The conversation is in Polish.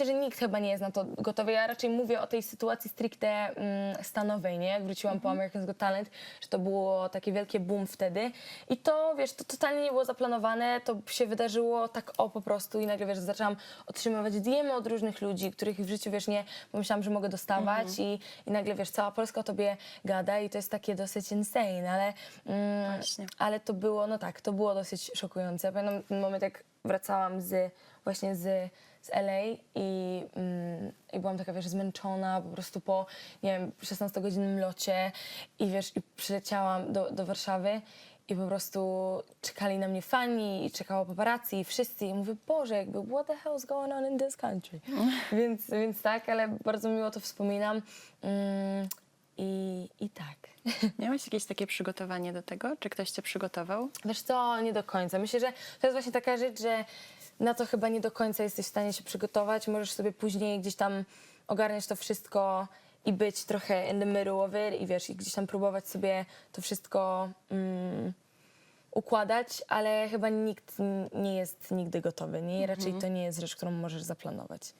myślę, że nikt chyba nie jest na to gotowy. Ja raczej mówię o tej sytuacji stricte mm, stanowej, nie? Jak wróciłam po American's Got Talent, że to było takie wielkie boom wtedy. I to, wiesz, to totalnie nie było zaplanowane, to się wydarzyło tak o po prostu i nagle, wiesz, zaczęłam otrzymywać DM od różnych ludzi, których w życiu, wiesz, nie pomyślałam, że mogę dostawać i, i nagle, wiesz, cała Polska o tobie gada i to jest takie dosyć insane, ale, mm, Właśnie. ale to było, no tak, to było dosyć szokujące. Pamiętam ten moment, jak wracałam z, właśnie z, z LA i, mm, i byłam taka, wiesz, zmęczona po prostu po, nie wiem, 16-godzinnym locie i wiesz, i przyleciałam do, do Warszawy i po prostu czekali na mnie fani i czekało paparazzi i wszyscy i mówię, Boże, jakby what the hell is going on in this country? więc, więc tak, ale bardzo miło to wspominam mm, i, i tak. Miałeś jakieś takie przygotowanie do tego? Czy ktoś cię przygotował? Wiesz co, nie do końca. Myślę, że to jest właśnie taka rzecz, że na to chyba nie do końca jesteś w stanie się przygotować. Możesz sobie później gdzieś tam ogarniać to wszystko i być trochę in the middle of it i wiesz, i gdzieś tam próbować sobie to wszystko mm, układać, ale chyba nikt nie jest nigdy gotowy. Nie? Raczej to nie jest rzecz, którą możesz zaplanować.